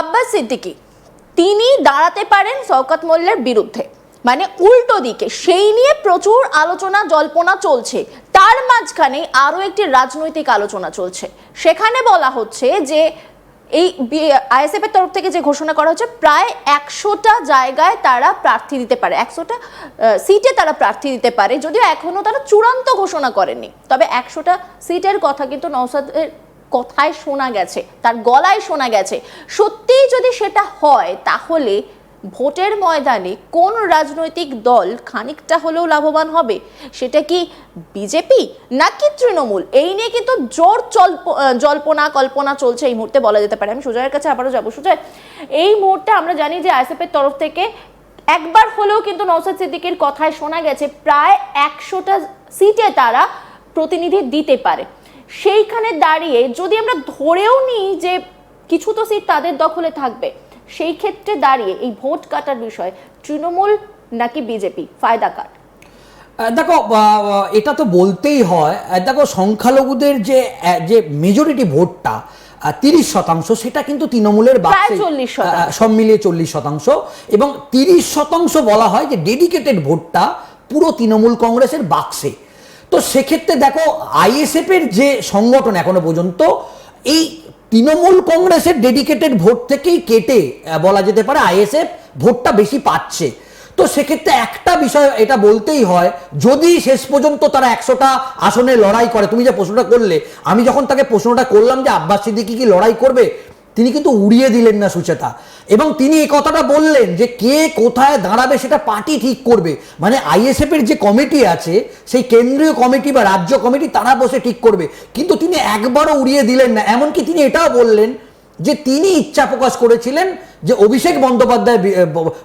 আব্বাস সিদ্দিকী, তিনি দাঁড়াতে পারেন শওকত মোল্লার বিরুদ্ধে। মানে উল্টো দিকে, সেই নিয়ে প্রচুর আলোচনা, জল্পনা চলছে। তার মাঝখানে আরও একটি রাজনৈতিক আলোচনা চলছে। সেখানে বলা হচ্ছে যে, এই আইএসএফ এর তরফ থেকে যে ঘোষণা করা হচ্ছে, প্রায় একশোটা জায়গায় তারা প্রার্থী দিতে পারে। একশোটা সিটে তারা প্রার্থী দিতে পারে। যদিও এখনও তারা চূড়ান্ত ঘোষণা করেনি তবে একশোটা সিটের কথা কিন্তু নৌসাদের কথায় শোনা গেছে, তার গলায় শোনা গেছে। সত্যিই যদি সেটা হয়, তাহলে ভোটের ময়দানে কোন রাজনৈতিক দল খানিকটা হলেও লাভবান হবে? সেটা কি বিজেপি নাকি তৃণমূল? এই নিয়ে কিন্তু জোর চল্প জল্পনা কল্পনা চলছে এই মুহূর্তে বলা যেতে পারে। আমি সুজয়ের কাছে আবারও যাব। সুজয়, এই মুহূর্তে আমরা জানি যে আইএসএফের তরফ থেকে একবার হলেও কিন্তু নৌসাদ সিদ্দিকের কথায় শোনা গেছে, প্রায় একশোটা সিটে তারা প্রতিনিধি দিতে পারে। সেইখানে দাঁড়িয়ে যদি আমরা ধরেও নিই যে কিছু তো সিট তাদের দখলে থাকবে সেই ক্ষেত্রে দাঁড়িয়ে এই ভোট কাটার বিষয় তৃণমূল নাকি বিজেপি ফায়দা কাট দেখো এটা তো বলতেই হয় দেখো সংখ্যালঘুদের যে যে মেজরিটি ভোটটা তিরিশ শতাংশ সেটা কিন্তু তৃণমূলের বাক্সে 40 শতাংশ। আহ, সব মিলিয়ে চল্লিশ শতাংশ এবং তিরিশ শতাংশ বলা হয় যে ডেডিকেটেড ভোটটা পুরো তৃণমূল কংগ্রেসের বাক্সে। তো সেক্ষেত্রে দেখো আইএসএফ এর যে সংগঠন এখনও পর্যন্ত, এই তৃণমূল কংগ্রেসের ডেডিকেটেড ভোট থেকেই কেটে বলা যেতে পারে আইএসএফ ভোটটা বেশি পাচ্ছে। তো সেক্ষেত্রে একটা বিষয় এটা বলতেই হয়, যদি শেষ পর্যন্ত তারা একশোটা আসনে লড়াই করে, তুমি যে প্রশ্নটা করলে, আমি যখন তাকে প্রশ্নটা করলাম যে আব্বাস সিদ্দিকি কি লড়াই করবে তিনি কিন্তু উড়িয়ে দিলেন না সুচেতা। এবং তিনি এই কথাটা বললেন যে কে কোথায় দাঁড়াবে সেটা পার্টি ঠিক করবে। মানে আইএসএফ এর যে কমিটি আছে, সেই কেন্দ্রীয় কমিটি বা রাজ্য কমিটি তারা বসে ঠিক করবে। কিন্তু তিনি একবারও উড়িয়ে দিলেন না। এমনকি তিনি এটাও বললেন যে তিনি ইচ্ছা প্রকাশ করেছিলেন যে অভিষেক বন্দ্যোপাধ্যায়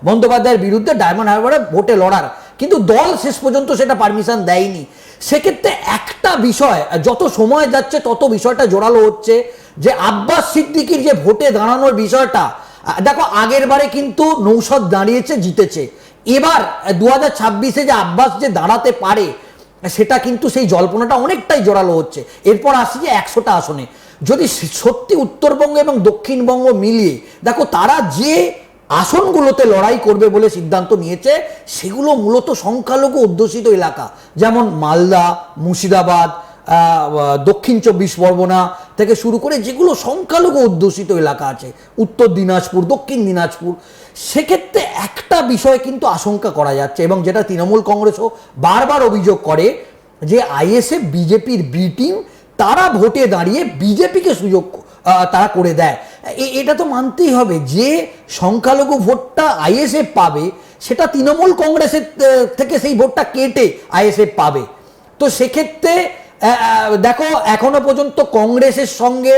বন্দ্যোপাধ্যায়ের বিরুদ্ধে ডায়মন্ড হারবারে ভোটে লড়ার। কিন্তু দল শেষ পর্যন্ত সেটা পারমিশন দেয়নি। সেক্ষেত্রে একটা বিষয় যত সময় যাচ্ছে তত বিষয়টা জোরালো হচ্ছে, যে আব্বাস সিদ্দিকির যে ভোটে দাঁড়ানোর বিষয়টা দেখো আগের বারে কিন্তু নৌসদ দাঁড়িয়েছে, জিতেছে। এবার দু হাজার ছাব্বিশে যে আব্বাস যে দাঁড়াতে পারে সেটা কিন্তু সেই জল্পনাটা অনেকটাই জোরালো হচ্ছে। এরপর আসছে যে একশোটা আসনে। যদি সত্যি উত্তরবঙ্গ এবং দক্ষিণবঙ্গ মিলিয়ে, দেখো তারা যে আসনগুলোতে লড়াই করবে বলে সিদ্ধান্ত নিয়েছে, সেগুলো মূলত সংখ্যালঘু অধ্যুষিত এলাকা। যেমন মালদা, মুর্শিদাবাদ দক্ষিণ চব্বিশ পরগনা থেকে শুরু করে যেগুলো সংখ্যালঘু অধ্যুষিত এলাকা আছে, উত্তর দিনাজপুর, দক্ষিণ দিনাজপুর, সেক্ষেত্রে একটা বিষয় কিন্তু আশঙ্কা করা যাচ্ছে এবং যেটা তৃণমূল কংগ্রেসও বারবার অভিযোগ করে যে আইএসএফ, বিজেপির বি টিম তারা ভোটে দাঁড়িয়ে বিজেপিকে সুযোগ তারা করে দেয়। এটা তো মানতেই হবে। যে সংখ্যালঘু ভোটটা আইএসএফ পাবে, সেটা তৃণমূল কংগ্রেসের থেকে সেই ভোটটা কেটে আইএসএফ পাবে। তো সেক্ষেত্রে দেখো, এখনও পর্যন্ত কংগ্রেসের সঙ্গে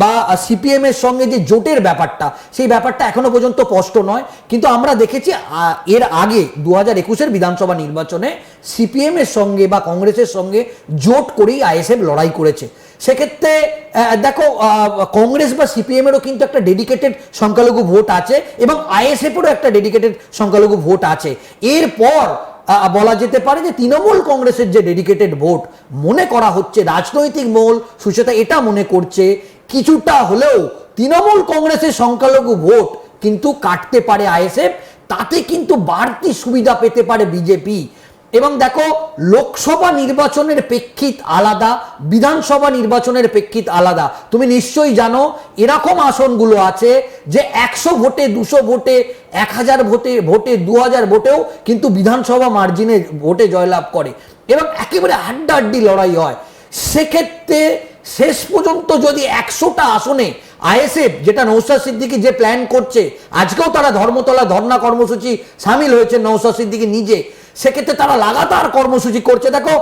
বা সিপিএম এর সঙ্গে যে জোটের ব্যাপারটা, সেই ব্যাপারটা এখনও পর্যন্ত স্পষ্ট নয়। কিন্তু আমরা দেখেছি এর আগে দু হাজার একুশের বিধানসভা নির্বাচনে সিপিএম এর সঙ্গে বা কংগ্রেসের সঙ্গে জোট করেই আইএসএফ লড়াই করেছে। সেক্ষেত্রে দেখো কংগ্রেস বা সিপিএম এরও কিন্তু একটা ডেডিকেটেড সংখ্যালঘু ভোট আছে এবং আইএসএফেরও একটা ডেডিকেটেড সংখ্যালঘু ভোট আছে। এরপর বলা যেতে পারে যে তৃণমূল কংগ্রেসের যে ডেডিকেটেড ভোট মনে করা হচ্ছে রাজনৈতিক মহল সুচেতা এটা মনে করছে, কিছুটা হলেও তৃণমূল কংগ্রেসের সংখ্যালঘু ভোট কিন্তু কাটতে পারে আইএসএফ, তাতে কিন্তু বাড়তি সুবিধা পেতে পারে বিজেপি। এবং দেখো, লোকসভা নির্বাচনের প্রেক্ষিত আলাদা, বিধানসভা নির্বাচনের প্রেক্ষিত আলাদা। তুমি নিশ্চয়ই জানো, এরকম আসনগুলো আছে যে একশো ভোটে, দুশো ভোটে, এক হাজার ভোটে ভোটে, দু হাজার ভোটেও কিন্তু বিধানসভা মার্জিনে ভোটে জয়লাভ করে। এবং একেবারে হাড্ডাহাড্ডি লড়াই হয়। সেক্ষেত্রে শেষ পর্যন্ত যদি একশোটা আসনে আইএসএফ, যেটা নৌসাদ সিদ্দিকি যে প্ল্যান করছে, আজকেও তারা ধর্মতলা ধর্না কর্মসূচি সামিল হয়েছে নৌসাদ সিদ্দিকি নিজে। সেক্ষেত্রে তারা লাগাতার কর্মসূচি করছে। দেখো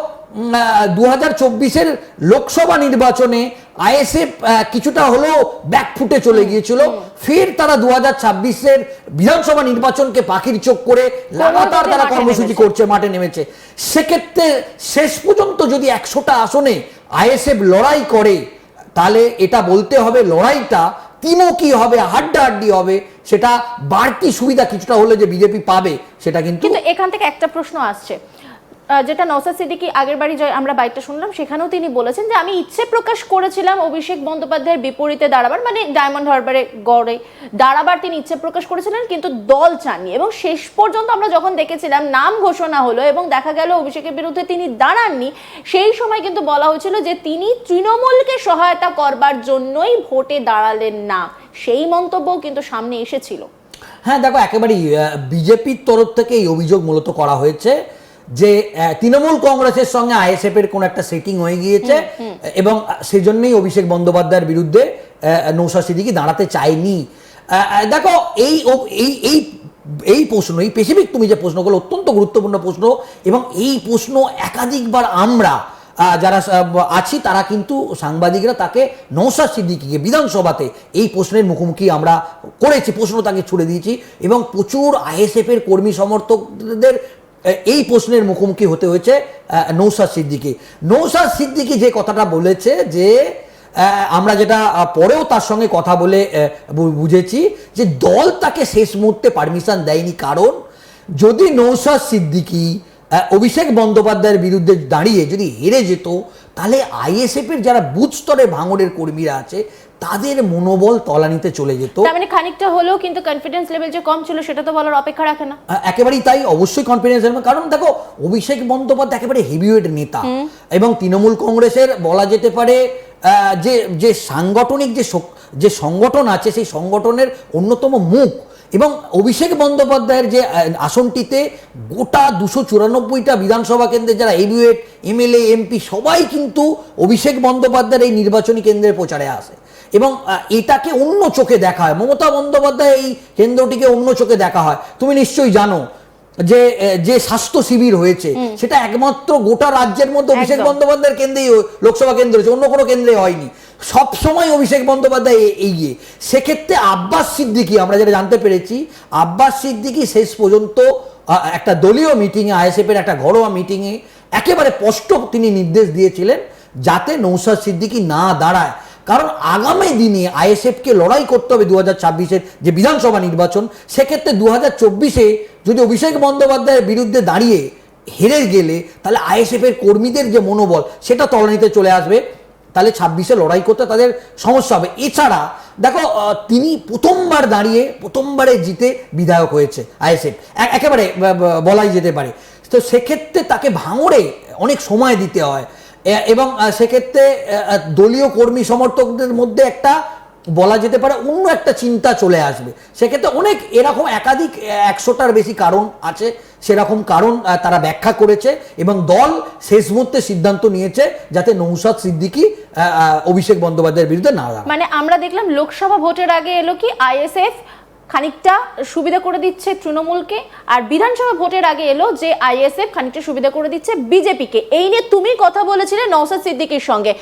দু হাজার চব্বিশের লোকসভা নির্বাচনে আইএসএফ কিছুটা হলেও ব্যাকফুটে চলে গিয়েছিল। ফের তারা দু হাজার ছাব্বিশের বিধানসভা নির্বাচনকে পাখির চোখ করে লাগাতার তারা কর্মসূচি করছে মাঠে নেমেছে। সেক্ষেত্রে শেষ পর্যন্ত যদি একশোটা আসনে আইএসএফ লড়াই করে তাহলে এটা বলতে হবে লড়াইটা তিমুখী হবে? হাড্ডাহাড্ডি হবে? সেটা বাড়তি সুবিধা কিছুটা হলে যে বিজেপি পাবে, সেটা কিন্তু এখান থেকে একটা প্রশ্ন আসছে। যেটা নওসাদ সিদ্দিকি আগের বাড়ি জয় আমরা বাইকটা শুনলাম, সেখানেও তিনি বলেছেন যে আমি ইচ্ছে প্রকাশ করেছিলাম অভিষেক বন্দ্যোপাধ্যায়ের বিপরীতে দাঁড়াবার মানে ডায়মন্ড হারবারে গড়ে দাঁড়াবার তিনি ইচ্ছে প্রকাশ করেছিলেন, কিন্তু দল চাননি। এবং শেষ পর্যন্ত আমরা যখন দেখেছিলাম, নাম ঘোষণা হলো এবং দেখা গেল অভিষেকের বিরুদ্ধে তিনি দাঁড়াননি, সেই সময় কিন্তু বলা হয়েছিল যে তিনি তৃণমূলকে সহায়তা করবার জন্যই ভোটে দাঁড়ালেন না। সেই মন্তব্য কিন্তু সামনে এসেছিল। হ্যাঁ দেখো, একেবারেই বিজেপির তরফ থেকে এই অভিযোগ মূলত করা হয়েছে। যে তৃণমূল কংগ্রেসের সঙ্গে আইএসএফ এর কোন একটা সেটিং হয়ে গিয়েছে এবং সেই জন্যই অভিষেক বন্দ্যোপাধ্যায়ের বিরুদ্ধে নৌশাদ সিদ্দিকি দাঁড়াতে চায়নি। দেখো এই এই এই এই প্রশ্ন এই স্পেসিফিক তুমি যে প্রশ্নগুলো অত্যন্ত গুরুত্বপূর্ণ প্রশ্ন এবং এই প্রশ্ন একাধিকবার আমরা যারা আছি তারা কিন্তু সাংবাদিকরা তাকে নৌসাদ সিদ্দিকিকে বিধানসভাতে এই প্রশ্নের মুখোমুখি আমরা করেছি প্রশ্ন তাকে ছুড়ে দিয়েছি এবং প্রচুর আইএসএফ এর কর্মী সমর্থকদের এই প্রশ্নের মুখোমুখি হতে হয়েছে নৌসাদ সিদ্দিকি। নৌসাদ সিদ্দিকি যে কথাটা বলেছে যে আমরা যেটা পরেও তার সঙ্গে কথা বলে বুঝেছি যে দল তাকে শেষ মুহূর্তে পারমিশন দেয়নি। কারণ যদি নৌসাদ সিদ্দিকি অভিষেক বন্দ্যোপাধ্যায়ের বিরুদ্ধে দাঁড়িয়ে যদি হেরে যেত তাহলে আইএসএফ এর যারা বুথ স্তরে ভাঙড়ের কর্মীরা আছে তাদের মনোবল তলানিতে চলে যেত। তার মানে খানিকটা হলেও কিন্তু কনফিডেন্স লেভেল যে কম ছিল সেটা তো বলার অপেক্ষা রাখে না। একেবারেই তাই অবশ্যই কনফিডেন্স লেভেল কারণ দেখো অভিষেক বন্দ্যোপাধ্যায় একেবারে হেভিওয়েট নেতা। এবং তৃণমূল কংগ্রেসের বলা যেতে পারে আহ, যে যে সাংগঠনিক যে যে সংগঠন আছে সেই সংগঠনের অন্যতম মুখ এবং অভিষেক বন্দ্যোপাধ্যায়ের যে আসনটিতে গোটা দুশো চুরানব্বইটা বিধানসভা কেন্দ্রে যারা হেভিওয়েট এমএলএ এমপি সবাই কিন্তু অভিষেক বন্দ্যোপাধ্যায়ের এই নির্বাচনী কেন্দ্রের প্রচারে আসে। এবং এটাকে অন্য চোখে দেখা হয়। মমতা বন্দ্যোপাধ্যায় এই কেন্দ্রটিকে অন্য চোখে দেখা হয়। তুমি নিশ্চয়ই জানো যে যে স্বাস্থ্য শিবির হয়েছে সেটা একমাত্র গোটা রাজ্যের মধ্যে অভিষেক বন্দ্যোপাধ্যায়ের কেন্দ্রেই লোকসভা কেন্দ্র হয়েছে অন্য কোনো কেন্দ্রে হয়নি। সব সময় অভিষেক বন্দ্যোপাধ্যায় এগিয়ে। সেক্ষেত্রে আব্বাস সিদ্দিকি, আমরা যেটা জানতে পেরেছি, আব্বাস সিদ্দিকি শেষ পর্যন্ত একটা দলীয় মিটিংয়ে আইএসএফ এর একটা ঘরোয়া মিটিংয়ে একেবারে স্পষ্ট তিনি নির্দেশ দিয়েছিলেন যাতে নৌসাদ সিদ্দিকি না দাঁড়ায়। কারণ আগামী দিনে আইএসএফকে লড়াই করতে হবে দু হাজার যে বিধানসভা নির্বাচন, সেক্ষেত্রে দু হাজার চব্বিশে যদি অভিষেক বন্দ্যোপাধ্যায়ের বিরুদ্ধে দাঁড়িয়ে হেরে গেলে, তাহলে আইএসএফ এর কর্মীদের যে মনোবল, সেটা তলানিতে চলে আসবে। তাহলে ছাব্বিশে লড়াই করতে তাদের সমস্যা হবে। এছাড়া, দেখো তিনি প্রথমবার দাঁড়িয়ে, প্রথমবারে জিতে বিধায়ক হয়েছে আইএসএফ। একেবারে বলাই যেতে পারে। তো সেক্ষেত্রে তাকে ভাঙড়ে অনেক সময় দিতে হয়। এবং সেক্ষেত্রে দলীয় কর্মী সমর্থকদের মধ্যে একটা বলা যেতে পারে অন্য একটা চিন্তা চলে আসবে। সেক্ষেত্রে অনেক এরকম একাধিক একশোটার বেশি কারণ আছে। সেরকম কারণ তারা ব্যাখ্যা করেছে এবং দল শেষ মুহূর্তে সিদ্ধান্ত নিয়েছে যাতে নৌসাদ সিদ্দিকি অভিষেক বন্দ্যোপাধ্যায়ের বিরুদ্ধে না মানে আমরা দেখলাম লোকসভা ভোটের আগে এলো কি আইএসএফ খানিকটা সুবিধা করে দিচ্ছে তৃণমূলকে, আর বিধানসভা ভোটের আগে এলো যে আইএসএফ খানিকটা সুবিধা করে দিচ্ছে বিজেপিকে। এই নিয়ে তুমি কথা বলেছিলে নওসাদ সিদ্দিকির সঙ্গে।